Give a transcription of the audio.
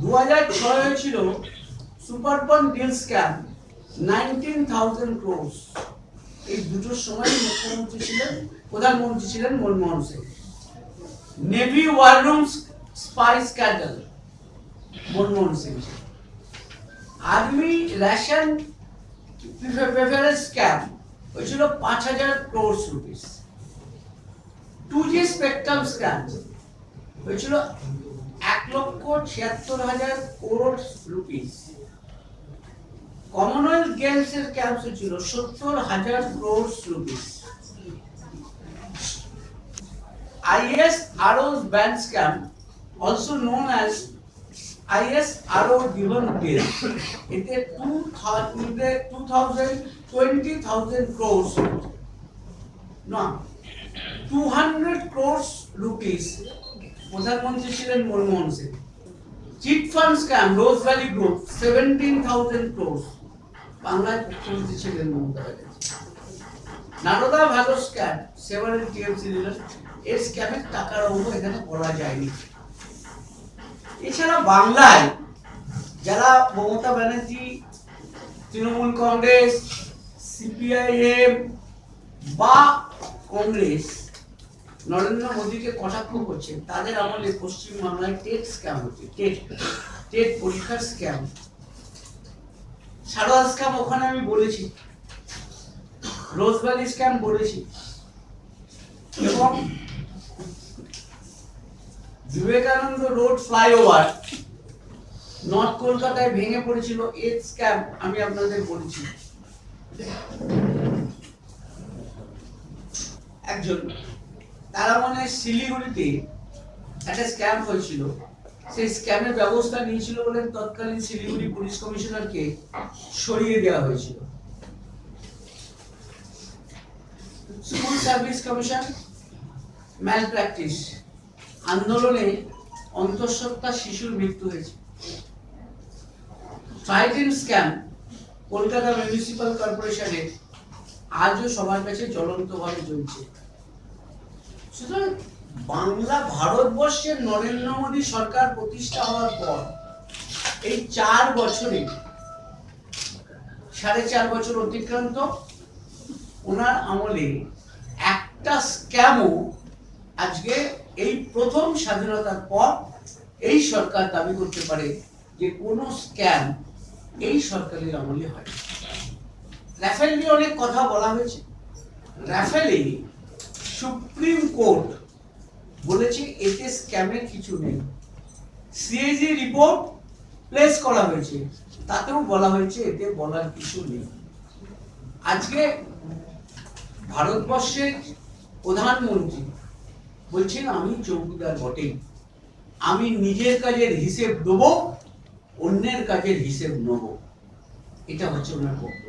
দু হাজার ছয় হয়েছিল সুপারবন deal scam nineteen thousand crores এই দুটোর সময় মুখ্যমন্ত্রী ছিলেন, প্রধানমন্ত্রী ছিলেন Manmohan Singh. Navy war room spy scandal Manmohan Singh. Army ration preference scam হয়েছিল পাঁচ হাজার crores rupees two G spectrum scam হয়েছিল এক লক্ষ ছিয়াত্তর হাজার করোড় রুপিস কমনওয়েলথ গেমস এর ক্যাম্প ছিল সত্তর হাজার crore rupees ISRO's band scam also known as ISRO given bill এতে two two thousand twenty thousand crores প্রধানমন্ত্রী ছিলেন Manmohan Singh. Chit fund scam Rose Valley group seventeen thousand crores বাংলায় মুখ্যমন্ত্রী ছিলেন মমতা ব্যানার্জি। নারদা ভালো স্ক্যাম সেভারেল টিএমসি লিডার এর স্ক্যামের টাকার অঙ্ক এখানে বলা যায়নি। এছাড়া বাংলায় যারা মমতা ব্যানার্জি, তৃণমূল কংগ্রেস সিপিআইএম বা কংগ্রেস নরেন্দ্র মোদীকে কটাক্ষ করছেন? তাদের আমলে পশ্চিমবাংলায় টেট স্ক্যাম হচ্ছে টেট টেট পরীক্ষার স্ক্যাম সারদা স্ক্যাম ওখানে আমি বলেছি। রোজভ্যালি স্ক্যাম বলেছি। এবং বিবেকানন্দ রোড ফ্লাইওভার নর্থ কলকাতায় ভেঙে পড়েছিল এর স্ক্যাম আমি আপনাদের বলেছি। একজন তারা মানে শিলিগুড়িতে একটা স্ক্যাম হয়েছিল। সেই স্ক্যামের ব্যবস্থা নিয়েছিল বলে তৎকালীন শিলিগুড়ি পুলিশ কমিশনারকে সরিয়ে দেওয়া হয়েছিল। School service commission malpractice আন্দোলনে অন্তঃসত্ত্বা শিশুর মৃত্যু হয়েছে। ট্রাইডেন স্ক্যাম কলকাতা মিউনিসিপাল কর্পোরেশনে আজও সবার কাছে জ্বলন্তভাবে চলছে। সুতরাং বাংলা ভারতবর্ষের নরেন্দ্র মোদী সরকার প্রতিষ্ঠা হওয়ার পর এই চার বছরে, সাড়ে চার বছর অতিক্রান্ত, ওনার আমলে একটা স্ক্যামও আজকে এই প্রথম স্বাধীনতার পর এই সরকার দাবি করতে পারে যে কোনো স্ক্যাম এই সরকারের আমলে হয়। রাফেল নিয়ে অনেক কথা বলা হয়েছে। রাফেলে সুপ্রিম কোর্ট বলেছে এতে স্ক্যামের কিছু নেই। সিএজি রিপোর্ট প্লেস করা হয়েছে। তাতেও বলা হয়েছে এতে বলার কিছু নেই। আজকে ভারতবর্ষের প্রধানমন্ত্রী বলছেন, আমি চৌকিদার বটেই। আমি নিজের কাজের হিসেব দেবো, অন্যের কাজের হিসেব নেব। এটা হচ্ছে ওনার বক্তব্য।